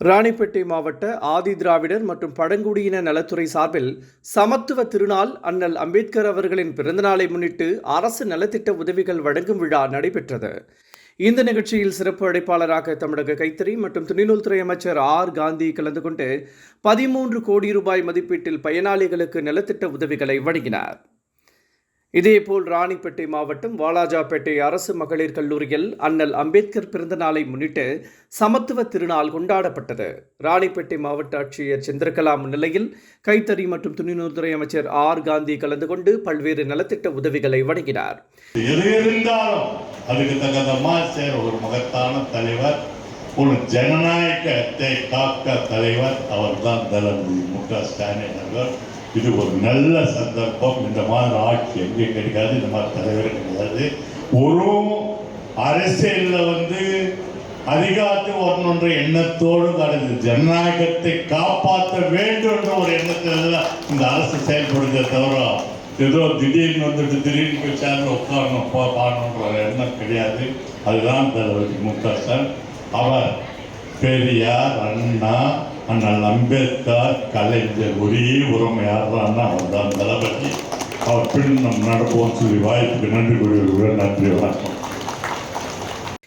ராணிப்பேட்டை மாவட்ட ஆதி திராவிடர் மற்றும் பழங்குடியின நலத்துறை சார்பில் சமத்துவ திருநாள் அண்ணல் அம்பேத்கர் அவர்களின் பிறந்தநாளை முன்னிட்டு அரசு நலத்திட்ட உதவிகள் வழங்கும் விழா நடைபெற்றது. இந்த நிகழ்ச்சியில் சிறப்பு அழைப்பாளராக தமிழக கைத்தறி மற்றும் துணிநூல்துறை அமைச்சர் ஆர் காந்தி கலந்து கொண்டு பதிமூன்று கோடி ரூபாய் மதிப்பீட்டில் பயனாளிகளுக்கு நலத்திட்ட உதவிகளை வழங்கினார். இதேபோல் ராணிப்பேட்டை மாவட்டம் வாலாஜாபேட்டை அரசு மகளிர் கல்லூரியில் அண்ணல் அம்பேத்கர் பிறந்த நாளை முன்னிட்டு சமத்துவ திருநாள் கொண்டாடப்பட்டது. ராணிப்பேட்டை மாவட்ட ஆட்சியர் சந்திரகலா முன்னிலையில் கைத்தறி மற்றும் துணிநூல்துறை அமைச்சர் ஆர். காந்தி கலந்து கொண்டு பல்வேறு நலத்திட்ட உதவிகளை வழங்கினார். ஒரு மகத்தான தலைவர் ஒரு ஜனநாயகத்தை காக்க தலைவர். அவர்தான் தளபதி மு க ஸ்டாலின் அவர்கள். இது ஒரு நல்ல சந்தர்ப்பம். இந்த மாதிரி ஆட்சி எங்கேயும் கிடைக்காது இந்த மாதிரி தலைவர் கிடையாது ஒரு அரசியலில் வந்து அதிகாரத்தில் வரணுன்ற எண்ணத்தோடு கடந்து ஜனநாயகத்தை காப்பாற்ற வேண்டும் என்ற ஒரு எண்ணத்தில் தான் இந்த அரசு செயல்படுத்த தவிர ஏதோ திடீர்னு வந்துட்டு திடீர்னு போய் சேர்ந்து உட்காரணும் பா பாடணுன்ற எண்ணம் கிடையாது. அதுதான் தலைவர் மு க ஸ்டாலின். அவர் பெரியார் அண்ணா அண்ணல் அம்பேத்கர் கலைஞர் ஒரே உரிமை யாருன்னா அவர் தான் தளபதி. அவர் பின் நம் நடப்போம் சொல்லி வாய்ப்புக்கு நன்றி கூறுகிறேன் நன்றி வணக்கம்.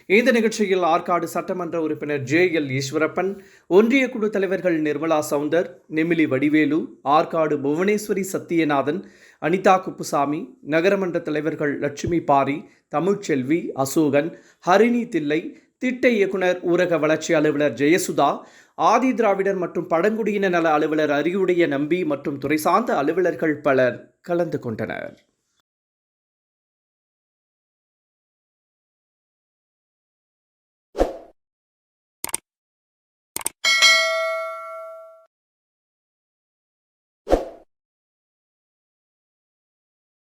இந்த நிகழ்ச்சியில் ஆற்காடு சட்டமன்ற உறுப்பினர் ஜே எல் ஈஸ்வரப்பன் ஒன்றிய குழு தலைவர்கள் நிர்மலா சவுந்தர் நெமிலி வடிவேலு ஆற்காடு புவனேஸ்வரி சத்தியநாதன் அனிதா குப்புசாமி நகரமன்ற தலைவர்கள் லட்சுமி பாரி தமிழ்ச்செல்வி அசோகன் ஹரிணி தில்லை திட்ட இயக்குனர் ஊரக வளர்ச்சி அலுவலர் ஜெயசுதா ஆதி திராவிடர் மற்றும் பழங்குடியின நல அலுவலர் அறிவுடைய நம்பி மற்றும் துறை சார்ந்த அலுவலர்கள் பலர் கலந்து கொண்டனர்.